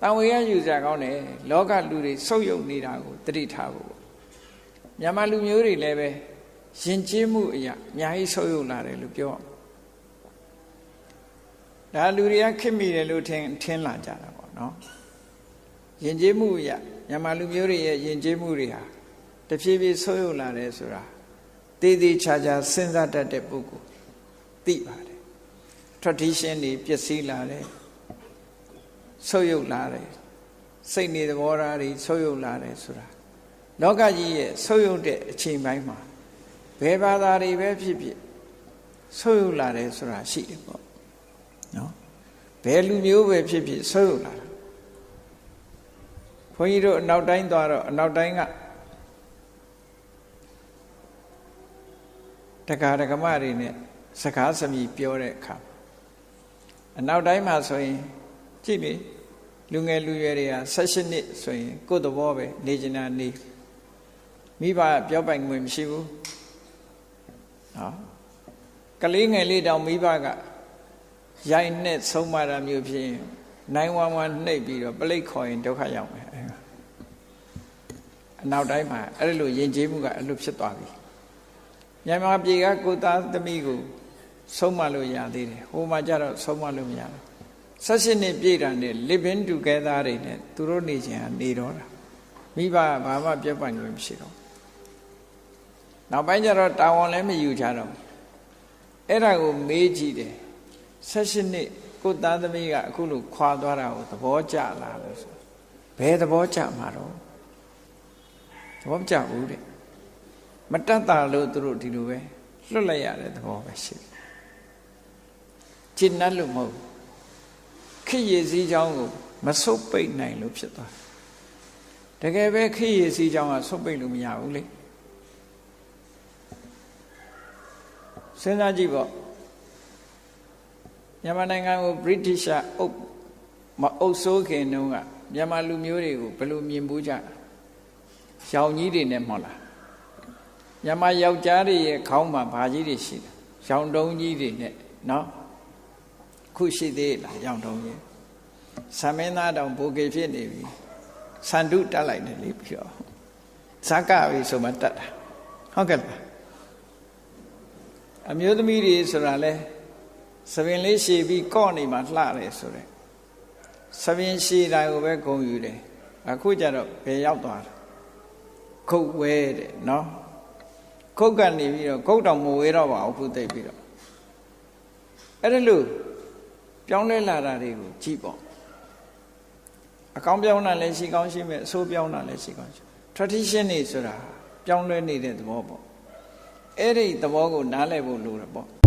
တန်ဝေရယူစရာကောင်းတယ်လောကလူတွေဆုပ်ယုပ်နေတာကိုတတိထားဖို့မြန်မာလူမျိုးတွေလည်းပဲယဉ်ကျေးမှုအရာအများကြီးဆုပ်ယုပ်လာတယ်လို့ပြောဒါလူတွေကခင်မိတယ်လို့ထင်ထင်လာကြတာပေါ့နော်ယဉ်ကျေးမှုအရာမြန်မာလူမျိုးတွေရဲ့ယဉ်ကျေးမှုတွေဟာတဖြည်းဖြည်းဆုပ်ယုပ်လာတယ်ဆိုတာတည်တည်ချာချာစဉ်းစားတတ်တဲ့ပုဂ္ဂိုလ်သိပါတယ် tradition တွေပျက်စီးလာတယ် ဆုပ်ယုပ်လာတယ်စိတ်နေသဘောထားတွေဆုပ်ယုပ်လာတယ်ဆိုတာလောကကြီးရဲ့ဆုပ်ယုပ်တဲ့အချိန်ပိုင်းမှာဘယ်ဘာသာတွေပဲဖြစ်ဖြစ်ဆုပ်ယုပ်လာတယ်ဆိုတာရှိတယ်ပေါ့နော်ဘယ်လူမျိုးပဲဖြစ်ဖြစ်ဆုပ်ယုပ်လာတာဘုန်းကြီးတို့အနောက်တိုင်းသွားတော့အနောက်တိုင်းကတက္ကရာဓမ္မတွေနဲ့စကားစမြည်ပြောတဲ့အခါအနောက်တိုင်းမှာဆိုရင် ကြည့်လေလူငယ်လူရွယ်တွေက16နှစ်ဆိုရင်ကိုယ့်သဘောပဲနေကျင်တာနေမိဘပြောပိုင်ခွင့်မရှိဘူးနော်ကလေးငယ်လေးတောင်မိဘကရိုက်နဲ့ဆုံးမတာမျိုးဖြစ်ရင်နိုင်ဝမ်းဝမ်းနှိပ်ပြီးတော့ပလိတ်ခေါ်ရင်ဒုက္ခရောက်မယ်အနောက်တိုင်းမှာအဲ့လိုယဉ်ကျေးမှုကအဲ့လိုဖြစ်သွားပြီမြန်မာပြည်ကကိုသားသမီးကိုဆုံးမလို့ရသေးတယ်ဟိုမှာကျတော့ဆုံးမလို့မရဘူး ဆက်ရှင်နှစ်ပြည့်တာနဲ့ living together တွေနဲ့သူတို့နေခြင်းကနေတော့တာမိဘကဘာမှပြတ်ပတ်လို့မရှိတော့နောက်ပိုင်းကျတော့တာဝန်လည်းမယူကြတော့အဲ့ဒါကိုမေးကြည့်တယ်ဆက်ရှင်နှစ်ကိုသားသမီးကအခုလိုခွာသွားတာကိုသဘောကျလားလို့ဆိုဘယ်သဘောကျမှာတော့သဘောကျဘူးတဲ့မတတ်တာလို့သူတို့ဒီလိုပဲလွတ်လိုက်ရတဲ့သဘောပဲရှိတယ်ကျင့်တတ်လို့မဟုတ် ခိရည်စည်းချောင်းကိုမဆုတ်ပိတ်နိုင်လို့ဖြစ်သွားတကယ်ပဲခိရည်စည်းချောင်းကဆုတ်ပိတ်လို့မရဘူးလေစဉ်းစားကြည့်ပေါ့မြန်မာနိုင်ငံကို British အုပ်မအုပ်စိုးခင်တုန်းကမြန်မာလူမျိုးတွေကိုဘယ်လိုမြင်ဘူးကြရောင်ကြီးတွေနဲ့မဟုတ်လားမြန်မာယောက်ျားတွေရဲ့ခေါင်းမှာဘာကြီးတွေရှိတယ်ရောင်တုံးကြီးတွေနဲ့နော် ခုရှိသေးလားရောင်တုံးကြီးဆမင်းသားတောင်ဘိုကေဖြစ်နေပြီစန္ဒုတက်လိုက်တယ်လေပြီးတော့ဇက်ကပြီဆိုမှတက်တာဟုတ်ကဲ့လားအမျိုးသမီးတွေဆိုတာလဲသပင်လေးရှည်ပြီးကော့နေမှလှတယ်ဆိုတဲ့သပင်ရှည်တာကိုပဲဂုံယူတယ်အခုကျတော့ဘယ်ရောက်သွားတာခုတ်ဝဲတဲ့နော်ခုတ်ကနေပြီးတော့ခုတ်တောင်မဝဲတော့ပါဘူးခုသိပြီးတော့အဲ့ဒါလို့ ပြောင်းလဲလာတာတွေကိုကြည့်ပေါ့အကောင်းပြောင်းတာလည်းရှိကောင်းရှိမယ်အဆိုးပြောင်းတာလည်းရှိကောင်းရှိ tradition နေဆိုတာပြောင်းလဲနေတဲ့သဘောပေါ့အဲ့ဒီသဘောကိုနားလည်ဖို့လိုတယ်ပေါ့